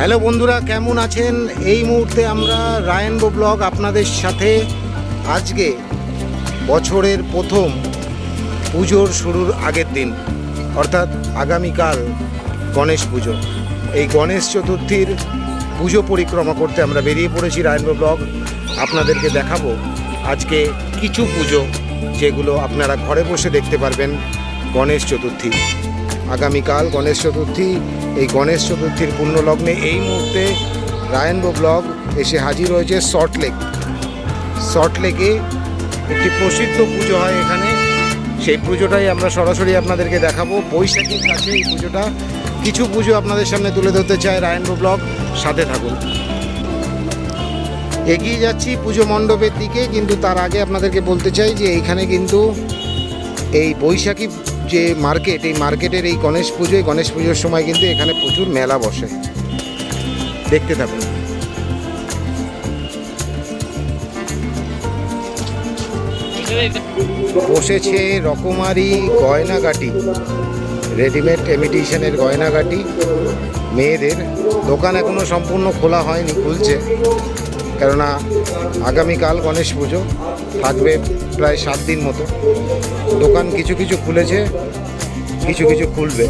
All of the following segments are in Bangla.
হ্যালো বন্ধুরা, কেমন আছেন? এই মুহূর্তে আমরা রায়নবো ব্লগ আপনাদের সাথে। আজকে বছরের প্রথম পুজোর শুরুর আগের দিন, অর্থাৎ আগামীকাল গণেশ পুজো। এই গণেশ চতুর্থীর পুজো পরিক্রমা করতে আমরা বেরিয়ে পড়েছি রায়নবো ব্লগ। আপনাদেরকে দেখাবো আজকে কিছু পুজো, যেগুলো আপনারা ঘরে বসে দেখতে পারবেন গণেশ চতুর্থী। আগামীকাল গণেশ চতুর্থী। এই গণেশ চতুর্থীর পুণ্যলগ্নে এই মুহূর্তে রায়নবো ব্লগ এসে হাজির হয়েছে সল্টলেক সল্টলেকে একটি প্রসিদ্ধ পুজো হয় এখানে। সেই পুজোটাই আমরা সরাসরি আপনাদেরকে দেখাবো। বৈশাখীর কাছে এই পুজোটা। কিছু পুজো আপনাদের সামনে তুলে ধরতে চায় রায়নবো ব্লগ। সাথে থাকুন। এগিয়ে যাচ্ছি পুজো মণ্ডপের দিকে, কিন্তু তার আগে আপনাদেরকে বলতে চাই যে এইখানে কিন্তু এই বৈশাখী যে মার্কেট এই মার্কেটের এই গণেশ পুজোয়, গণেশ পুজোর সময় কিন্তু এখানে প্রচুর মেলা বসে। দেখতে থাকুন। বসেছে রকমারি গয়নাগাটি রেডিমেড এমিটেশনের গয়নাগাটি, মেয়েদের। দোকান এখনও সম্পূর্ণ খোলা হয়নি, খুলছে। কেননা আগামীকাল গণেশ পুজো থাকবে প্রায় সাত দিন মতো। দোকান কিছু কিছু খুলেছে, কিছু কিছু খুলবে।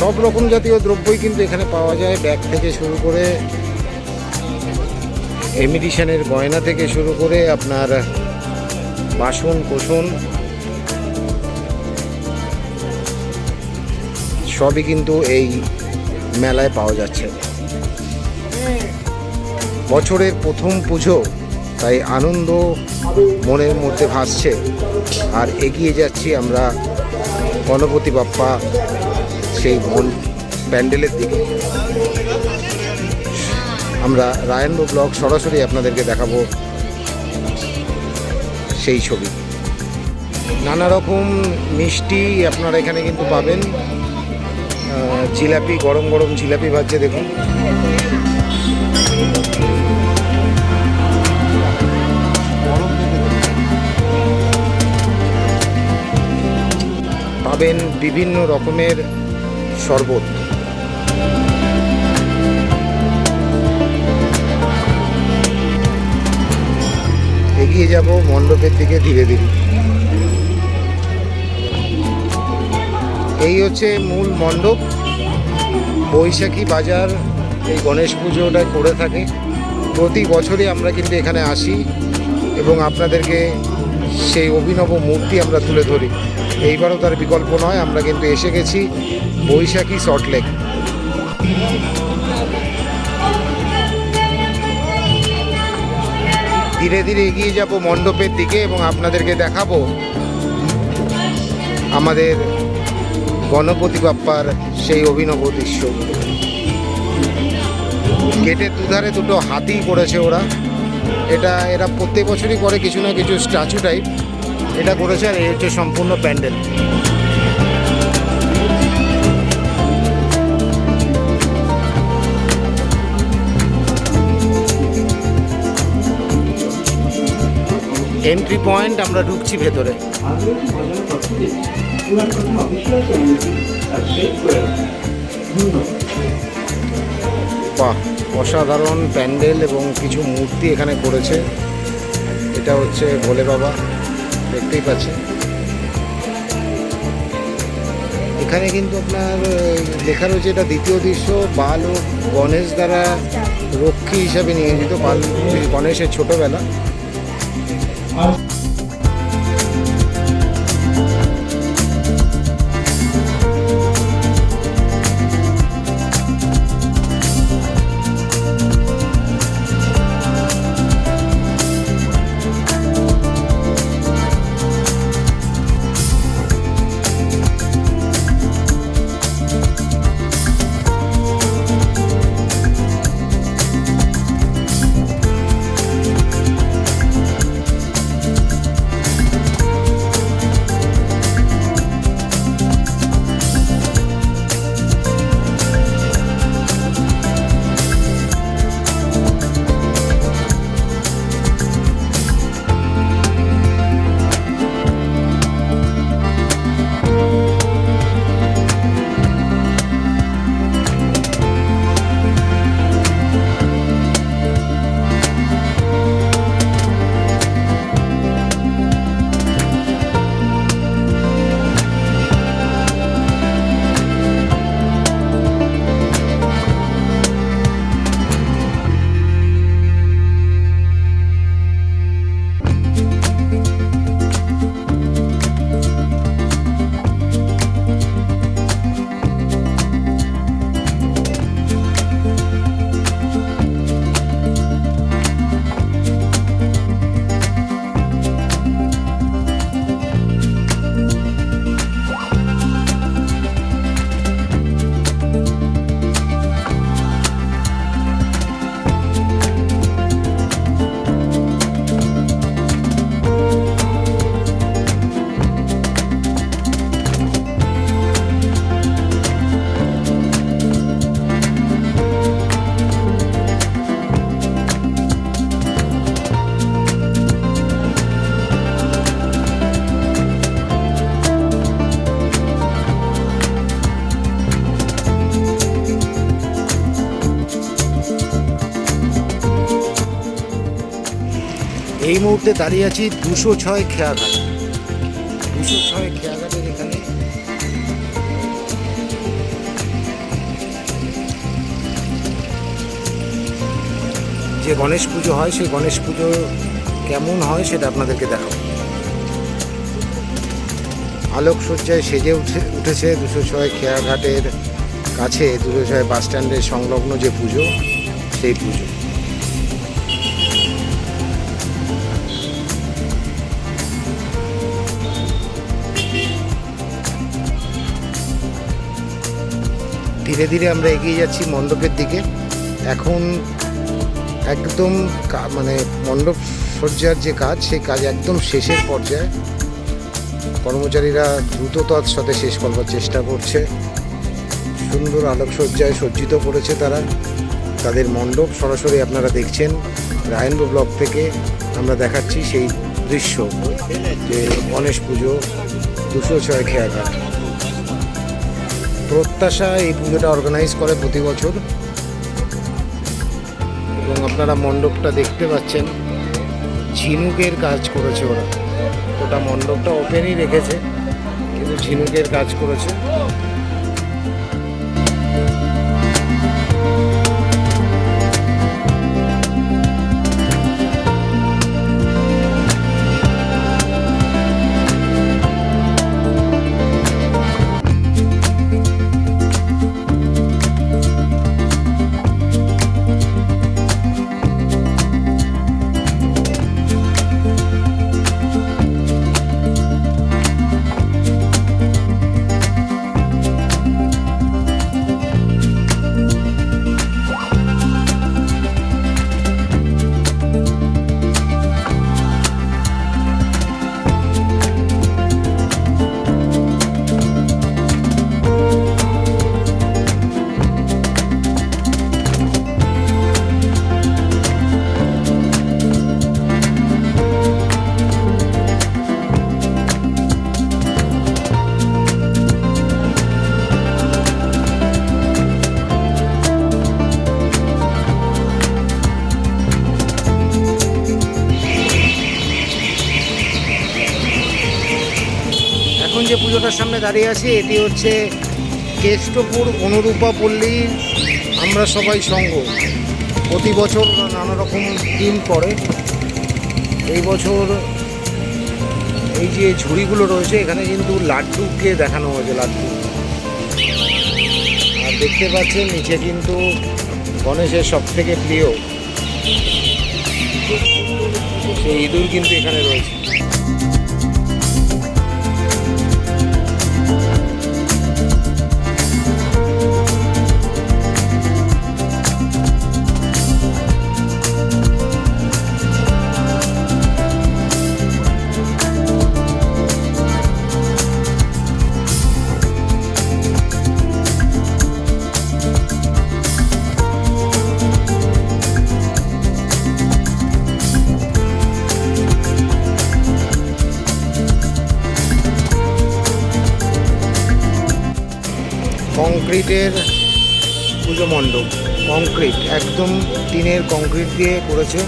সব রকম জাতীয় দ্রব্যই কিন্তু এখানে পাওয়া যায়। ব্যাগ থেকে শুরু করে এমিটিশনের গয়না থেকে শুরু করে আপনার বাসন, কোসন, সবই কিন্তু এই মেলায় পাওয়া যাচ্ছে। বছরের প্রথম পুজো তাই আনন্দ মনের মধ্যে ভাসছে। আর এগিয়ে যাচ্ছি আমরা গণপতি বাপ্পা সেই মন প্যান্ডেলের দিকে। আমরা রায়নবো ব্লগ সরাসরি আপনাদেরকে দেখাবো সেই ছবি। নানা রকম মিষ্টি আপনারা এখানে কিন্তু পাবেন। জিলাপি, গরম গরম জিলাপি ভাজছে, দেখুন। পাবেন বিভিন্ন রকমের শরবত। এগিয়ে যাব মণ্ডপের দিকে ধীরে ধীরে। এই হচ্ছে মূল মণ্ডপ। বৈশাখী বাজার এই গণেশ পুজোটা করে থাকে। প্রতি বছরই আমরা কিন্তু এখানে আসি এবং আপনাদেরকে সেই অভিনব মূর্তি আমরা তুলে ধরি। এইবারও তার বিকল্প নয়, আমরা কিন্তু এসে গেছি বৈশাখী সল্টলেক ধীরে ধীরে এগিয়ে যাব মণ্ডপের দিকে এবং আপনাদেরকে দেখাবো আমাদের গণপতি বাপ্পার সেই অভিনব দৃশ্য। গেটের দুধারে দুটো হাতি করেছে ওরা। এটা এরা প্রত্যেক বছরই করে কিছু না কিছু স্ট্যাচু টাইপ। এটা করেছে আর এই হচ্ছে সম্পূর্ণ প্যান্ডেল। এন্ট্রি পয়েন্ট আমরা ঢুকছি ভেতরে। অসাধারণ প্যান্ডেল এবং কিছু মূর্তি এখানে করেছে। এটা হচ্ছে ভোলে বাবা। দেখতেই পাচ্ছেন। এখানে কিন্তু আপনার লেখা রয়েছে এটা দ্বিতীয় দৃশ্য, বাল ও গণেশ দ্বারা রক্ষী হিসাবে নিয়োজিত বাল গণেশের ছোটবেলা। এই মুহূর্তে দাঁড়িয়ে আছি দুশো ছয় খেয়াঘাট। দুশো ছয় খেয়াঘাটের এখানে। যে গণেশ পুজো হয় সেই গণেশ পুজো কেমন হয় সেটা আপনাদেরকে দেখাবো। আলোকসজ্জায় সেজে উঠে, উঠেছে দুশো ছয় খেয়াঘাটের কাছে, দুশো ছয় বাস স্ট্যান্ডের সংলগ্ন যে পুজো, সেই পুজো। ধীরে ধীরে আমরা এগিয়ে যাচ্ছি মণ্ডপের দিকে। এখন একদম মানে মণ্ডপ সজ্জার যে কাজ, সেই কাজ একদম শেষের পর্যায়ে। কর্মচারীরা দ্রুততার সাথে শেষ করবার চেষ্টা করছে। সুন্দর আলোকসজ্জায় সজ্জিত করেছে তারা। তাদের মণ্ডপ সরাসরি আপনারা দেখছেন। রায়নবো ব্লক থেকে আমরা দেখাচ্ছি সেই দৃশ্য, যে গণেশ পুজো দুশো ছয় খেয়াঘাট। প্রত্যাশা এই পুজোটা অর্গানাইজ করে প্রতি বছর। এবং আপনারা মণ্ডপটা দেখতে পাচ্ছেন, ঝিনুকের কাজ করেছে ওরা। ওটা মণ্ডপটা ওপেনই রেখেছে, কিন্তু ঝিনুকের কাজ করেছে। যে পুজোটার সামনে দাঁড়িয়ে আছি, এটি হচ্ছে কেষ্টপুর অনুরূপা পল্লীর আমরা সবাই সঙ্গ। প্রতি বছর নানা রকম টিম করে এই বছর এই যে ঝুড়িগুলো রয়েছে, এখানে কিন্তু লাড্ডুকে দেখানো হয়েছে, লাড্ডু। আর দেখতে পাচ্ছেন, নিচে কিন্তু গণেশের সব থেকে প্রিয়। সেই ইঁদুর কিন্তু এখানে রয়েছে। কংক্রিটের পুজো মণ্ডপ কংক্রিট একদম টিনের কংক্রিট দিয়ে করেছে।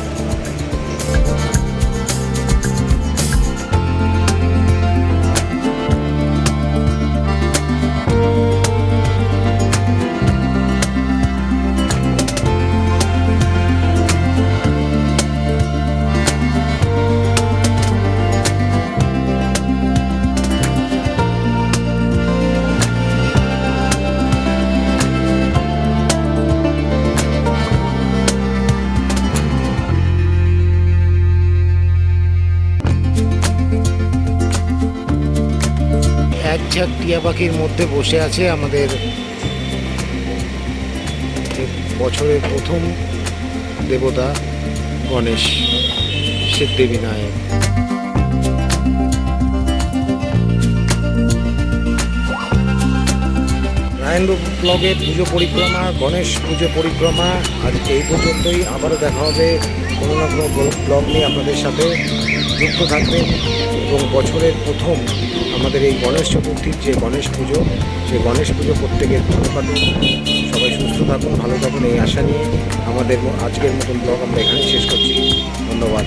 টিয়া পাখির মধ্যে বসে আছে আমাদের বছরের প্রথম দেবতা গণেশ সিদ্ধিবিনায়ক রায়ন ব্লগে পুজো পরিক্রমা, গণেশ পুজো পরিক্রমা, আজকে এই পর্যন্তই। আবারও দেখা হবে কোনো না কোনো ব্লগ নিয়ে আপনাদের সাথে। যুক্ত থাকবেন এবং বছরের প্রথম আমাদের এই গণেশ চতুর্থীর যে গণেশ পুজো, সেই গণেশ পুজো প্রত্যেকের ভালো কাটুন সবাই সুস্থ থাকুন, ভালো থাকুন, এই আশা নিয়ে আমাদের আজকের মতন ব্লগ আমরা এখানেই শেষ করছি। ধন্যবাদ।